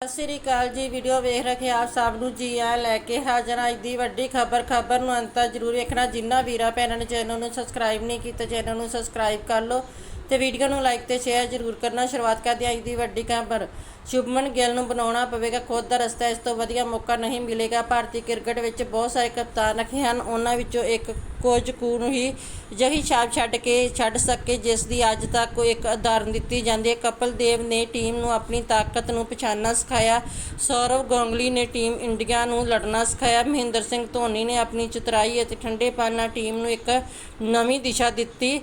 ਸਤਿ ਸ੍ਰੀ ਅਕਾਲ ਜੀ ਵੀਡੀਓ ਵੇਖ ਰਹੇ ਆਪ ਸਭ ਨੂੰ। ਜੀ ਆ ਲੈ ਕੇ ਹਾਜ਼ਰ ਅੱਜ ਦੀ ਵੱਡੀ ਖਬਰ ਖਬਰ ਨੂੰ ਅੰਤ ਜ਼ਰੂਰ ਵੇਖਣਾ। ਜਿੰਨਾ ਵੀਰਾ, ਭੈਣਾਂ ਨੇ ਚੈਨਲ ਨੂੰ ਸਬਸਕ੍ਰਾਈਬ ਨਹੀਂ ਕੀਤਾ, ਚੈਨਲ ਨੂੰ ਸਬਸਕ੍ਰਾਈਬ ਕਰ ਲਓ। ਤੇ ਵੀਡੀਓ ਨੂੰ ਲਾਈਕ ਤੇ ਸ਼ੇਅਰ ਜ਼ਰੂਰ ਕਰਨਾ। ਸ਼ੁਰੂਆਤ ਕਰਦੇ ਹਾਂ ਅੱਜ ਦੀ ਵੱਡੀ ਖਬਰ। ਸ਼ੁਭਮਨ ਗਿੱਲ ਨੂੰ ਬਣਾਉਣਾ ਪਵੇਗਾ ਖੁਦ ਦਾ ਰਸਤਾ। ਇਸ ਤੋਂ ਵਧੀਆ ਮੌਕਾ ਨਹੀਂ ਮਿਲੇਗਾ। ਭਾਰਤੀ ਕ੍ਰਿਕਟ ਵਿੱਚ ਬਹੁਤ ਸਾਰੇ ਕਪਤਾਨ ਰੱਖੇ ਹਨ। ਉਹਨਾਂ ਵਿੱਚੋਂ ਇੱਕ ਕੋਚ ਕੂ ਨੂੰ ਹੀ ਜਹੀ ਛਾਪ ਛੱਡ ਕੇ ਛੱਡ ਸਕੇ, ਜਿਸ ਦੀ ਅੱਜ ਤੱਕ ਕੋਈ ਇੱਕ ਉਦਾਹਰਨ ਦਿੱਤੀ ਜਾਂਦੀ ਹੈ। ਕਪਲ ਦੇਵ ਨੇ ਟੀਮ ਨੂੰ ਆਪਣੀ ਤਾਕਤ ਨੂੰ ਪਛਾਣਨਾ ਸਿਖਾਇਆ। ਸੌਰਵ ਗਾਂਗੁਲੀ ਨੇ ਟੀਮ ਇੰਡੀਆ ਨੂੰ ਲੜਨਾ ਸਿਖਾਇਆ। ਮਹਿੰਦਰ ਸਿੰਘ ਧੋਨੀ ਨੇ ਆਪਣੀ ਚਤੁਰਾਈ ਅਤੇ ਠੰਡੇਪਨ ਨਾਲ ਟੀਮ ਨੂੰ ਇੱਕ ਨਵੀਂ ਦਿਸ਼ਾ ਦਿੱਤੀ।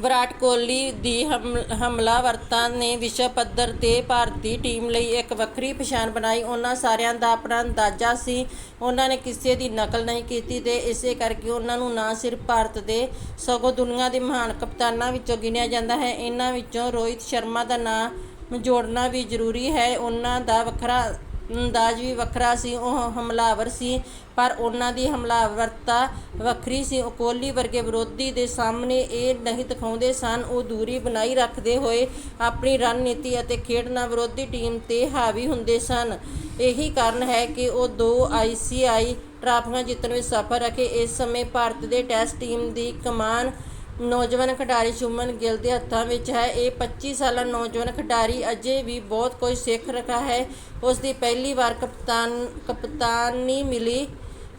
ਵਿਰਾਟ ਕੋਹਲੀ ਦੀ ਹਮ- ਹਮਲਾਵਰਤਾ ਨੇ ਵਿਸ਼ਵ ਪੱਧਰ ਤੇ ਭਾਰਤੀ ਟੀਮ ਲਈ ਇੱਕ ਵੱਖਰੀ ਪਛਾਣ ਬਣਾਈ। ਉਹਨਾਂ ਸਾਰਿਆਂ ਦਾ ਆਪਣਾ ਅੰਦਾਜ਼ਾ ਸੀ। ਉਹਨਾਂ ਨੇ ਕਿਸੇ ਦੀ ਨਕਲ ਨਹੀਂ ਕੀਤੀ ਤੇ ਇਸੇ ਕਰਕੇ ਉਹਨਾਂ ਨੂੰ ਨਾ ਸਿਰਫ ਭਾਰਤ ਦੇ ਸਗੋਂ ਦੁਨੀਆ ਦੇ ਮਹਾਨ ਕਪਤਾਨਾਂ ਵਿੱਚੋਂ ਗਿਣਿਆ ਜਾਂਦਾ ਹੈ। ਇਹਨਾਂ ਵਿੱਚੋਂ ਰੋਹਿਤ ਸ਼ਰਮਾ ਦਾ ਨਾਮ ਜੋੜਨਾ ਵੀ ਜ਼ਰੂਰੀ ਹੈ। ਉਹਨਾਂ ਦਾ ਵੱਖਰਾ ਅੰਦਾਜ਼ ਵੀ ਵੱਖਰਾ ਸੀ, ਉਹ ਹਮਲਾਵਰ ਸੀ, ਪਰ ਉਹਨਾਂ ਦੀ ਹਮਲਾਵਰਤਾ ਵੱਖਰੀ ਸੀ। ਉਹ ਕੋਹਲੀ ਵਰਗੇ ਵਿਰੋਧੀ ਦੇ ਸਾਹਮਣੇ ਇਹ ਨਹੀਂ ਦਿਖਾਉਂਦੇ ਸਨ। ਉਹ ਦੂਰੀ ਬਣਾਈ ਰੱਖਦੇ ਹੋਏ ਆਪਣੀ ਰਣਨੀਤੀ ਅਤੇ ਖੇਡ ਨਾਲ ਵਿਰੋਧੀ ਟੀਮ ਤੇ ਹਾਵੀ ਹੁੰਦੇ ਸਨ। ਇਹੀ ਕਾਰਨ ਹੈ ਕਿ ਉਹ ਦੋ ਆਈਸੀਆਈ ਟਰਾਫੀਆਂ ਜਿੱਤਣ ਵਿੱਚ ਸਫਲ ਰਹੇ। ਇਸ ਸਮੇਂ ਭਾਰਤ ਦੇ ਟੈਸਟ ਟੀਮ ਦੀ ਕਮਾਨ ਨੌਜਵਾਨ ਖਿਡਾਰੀ ਸ਼ੁਮਨ ਗਿੱਲ ਦੇ ਹੱਥਾਂ ਵਿੱਚ ਹੈ। ਇਹ 25 ਸਾਲਾ ਨੌਜਵਾਨ ਖਿਡਾਰੀ ਅਜੇ ਵੀ ਬਹੁਤ ਕੁਝ ਸਿੱਖ ਰਿਹਾ ਹੈ। ਉਸ ਦੀ ਪਹਿਲੀ ਵਾਰ ਕਪਤਾਨ, ਕਪਤਾਨੀ ਮਿਲੀ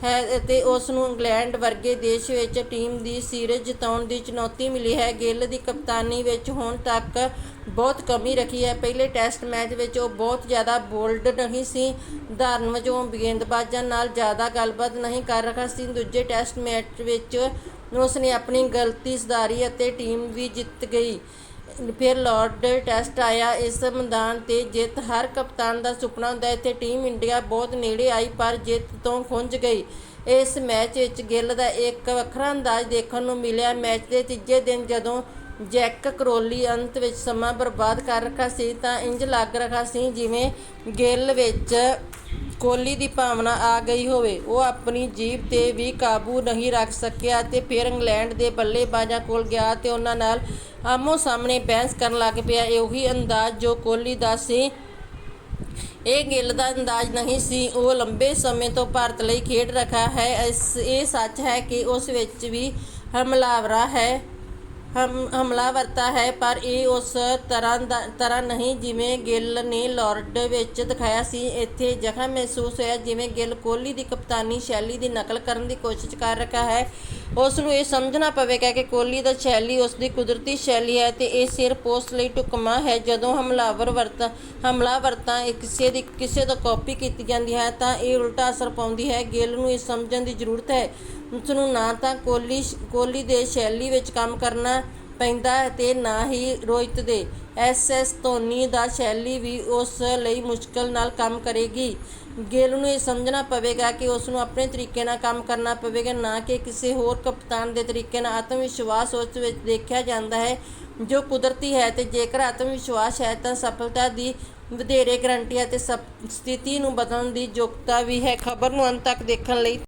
ਹੈ ਅਤੇ ਉਸ ਨੂੰ ਇੰਗਲੈਂਡ ਵਰਗੇ ਦੇਸ਼ ਵਿੱਚ ਟੀਮ ਦੀ ਸੀਰੀਜ਼ ਜਿਤਾਉਣ ਦੀ ਚੁਣੌਤੀ ਮਿਲੀ ਹੈ। ਗਿੱਲ ਦੀ ਕਪਤਾਨੀ ਵਿੱਚ ਹੁਣ ਤੱਕ ਬਹੁਤ ਕਮੀ ਰੱਖੀ ਹੈ। ਪਹਿਲੇ ਟੈਸਟ ਮੈਚ ਵਿੱਚ ਉਹ ਬਹੁਤ ਜ਼ਿਆਦਾ ਬੋਲਡ ਨਹੀਂ ਸੀ। ਧਾਰਨ ਵਜੋਂ ਗੇਂਦਬਾਜ਼ਾਂ ਨਾਲ ਜ਼ਿਆਦਾ ਗੱਲਬਾਤ ਨਹੀਂ ਕਰ ਰਿਹਾ ਸੀ। ਦੂਜੇ ਟੈਸਟ ਮੈਚ ਵਿੱਚ ਉਸ ਨੇ ਆਪਣੀ ਗਲਤੀ ਸੁਧਾਰੀ ਅਤੇ ਟੀਮ ਵੀ ਜਿੱਤ ਗਈ। ਫਿਰ ਲਾਰਡ ਟੈਸਟ ਆਇਆ। ਇਸ ਮੈਦਾਨ ਤੇ ਜਿੱਤ ਹਰ ਕਪਤਾਨ ਦਾ ਸੁਪਨਾ ਹੁੰਦਾ ਹੈ। ਤੇ ਟੀਮ ਇੰਡੀਆ ਬਹੁਤ ਨੇੜੇ ਆਈ, ਪਰ ਜਿੱਤ ਤੋਂ ਖੁੰਝ ਗਈ। ਇਸ ਮੈਚ ਵਿੱਚ ਗਿੱਲ ਦਾ ਇੱਕ ਵੱਖਰਾ ਅੰਦਾਜ਼ ਦੇਖਣ ਨੂੰ ਮਿਲਿਆ। ਮੈਚ ਦੇ ਤੀਜੇ ਦਿਨ ਜਦੋਂ ਜੈਕ ਕਰੋਲੀ ਅੰਤ ਵਿੱਚ ਸਮਾਂ ਬਰਬਾਦ ਕਰ ਰੱਖਾ ਸੀ, ਤਾਂ ਇੰਜ ਲੱਗ ਰਿਹਾ ਸੀ ਜਿਵੇਂ ਗਿੱਲ ਵਿੱਚ ਕੋਹਲੀ ਦੀ ਭਾਵਨਾ ਆ ਗਈ ਹੋਵੇ, ਉਹ ਆਪਣੀ ਜੀਭ ਤੇ ਵੀ ਕਾਬੂ ਨਹੀਂ ਰੱਖ ਸਕਿਆ ਤੇ ਫਿਰ ਇੰਗਲੈਂਡ ਦੇ ਬੱਲੇਬਾਜ਼ਾਂ ਕੋਲ ਗਿਆ ਤੇ ਉਹਨਾਂ ਨਾਲ ਆਮੋ ਸਾਹਮਣੇ ਬਹਿਸ ਕਰਨ ਲੱਗ ਪਿਆ। ਇਹੀ ਅੰਦਾਜ਼ ਜੋ ਕੋਹਲੀ ਦਾ ਸੀ। ਇਹ ਗਿੱਲ ਦਾ ਅੰਦਾਜ਼ ਨਹੀਂ ਸੀ। ਉਹ ਲੰਬੇ ਸਮੇਂ ਤੋਂ ਭਾਰਤ ਲਈ ਖੇਡ ਰਿਹਾ ਹੈ। ਇਸ, ਇਹ ਸੱਚ ਹੈ ਕਿ ਉਸ ਵਿੱਚ ਵੀ ਹਮਲਾਵਰਾ ਹੈ। ਹਮ, ਹਮਲਾ ਵਰਤਾ ਹੈ, ਪਰ ਇਹ ਉਸ ਤਰ੍ਹਾਂ ਦਾ, ਤਰ੍ਹਾਂ ਨਹੀਂ ਜਿਵੇਂ ਗਿੱਲ ਨੇ ਲਾਰਡ ਵਿੱਚ ਦਿਖਾਇਆ ਸੀ। ਇੱਥੇ ਜ਼ਖਮ ਮਹਿਸੂਸ ਹੋਇਆ ਜਿਵੇਂ ਗਿੱਲ ਕੋਹਲੀ ਦੀ ਕਪਤਾਨੀ ਸ਼ੈਲੀ ਦੀ ਨਕਲ ਕਰਨ ਦੀ ਕੋਸ਼ਿਸ਼ ਕਰ ਰਿਹਾ ਹੈ। ਉਸ ਨੂੰ ਇਹ ਸਮਝਣਾ ਪਵੇਗਾ ਕਿ ਕੋਹਲੀ ਦਾ ਸ਼ੈਲੀ ਉਸ ਦੀ ਕੁਦਰਤੀ ਸ਼ੈਲੀ ਹੈ ਤੇ ਇਹ ਸਿਰਫ ਉਸ ਲਈ ਢੁਕਮਾ ਹੈ। ਜਦੋਂ ਹਮਲਾਵਰ ਵਰਤਾ ਹਮਲਾਵਰਤਾ ਇਹ ਕਿਸੇ ਦੀ, ਕਿਸੇ ਤੋਂ ਕਾਪੀ ਕੀਤੀ ਜਾਂਦੀ ਹੈ ਤਾਂ ਇਹ ਉਲਟਾ ਅਸਰ ਪਾਉਂਦੀ ਹੈ। ਗਿੱਲ ਨੂੰ ਇਹ ਸਮਝਣ ਦੀ ਜ਼ਰੂਰਤ ਹੈ। ਉਸ ਨੂੰ ਨਾ ਤਾਂ ਕੋਹਲੀ ਕੋਹਲੀ ਦੇ ਸ਼ੈਲੀ ਵਿੱਚ ਕੰਮ ਕਰਨਾ ਪੈਂਦਾ ਹੈ ਤੇ ਨਾ ਹੀ ਰੋਹਿਤ ਦੇ ਐਸਐਸ ਧੋਨੀ ਦਾ ਸ਼ੈਲੀ ਵੀ ਉਸ ਲਈ ਮੁਸ਼ਕਲ ਨਾਲ ਕੰਮ ਕਰੇਗੀ। ਗਿੱਲ ਨੂੰ ਇਹ ਸਮਝਣਾ ਪਵੇਗਾ ਕਿ ਉਸ ਨੂੰ ਆਪਣੇ ਤਰੀਕੇ ਨਾਲ ਕੰਮ ਕਰਨਾ ਪਵੇਗਾ, ਨਾ ਕਿ ਕਿਸੇ ਹੋਰ ਕਪਤਾਨ ਦੇ ਤਰੀਕੇ ਨਾਲ। ਆਤਮ ਵਿਸ਼ਵਾਸ ਉਸ ਵਿੱਚ ਦੇਖਿਆ ਜਾਂਦਾ ਹੈ, ਜੋ ਕੁਦਰਤੀ ਹੈ ਤੇ ਜੇਕਰ ਆਤਮ ਵਿਸ਼ਵਾਸ ਹੈ ਤਾਂ ਸਫਲਤਾ ਦੀ ਵਧੇਰੇ ਗਰੰਟੀ ਅਤੇ ਤੇ ਸਥਿਤੀ ਨੂੰ ਬਦਲਣ ਦੀ ਯੋਗਤਾ ਵੀ ਹੈ। ਖਬਰ ਨੂੰ ਅੰਤ ਤੱਕ ਦੇਖਣ ਲਈ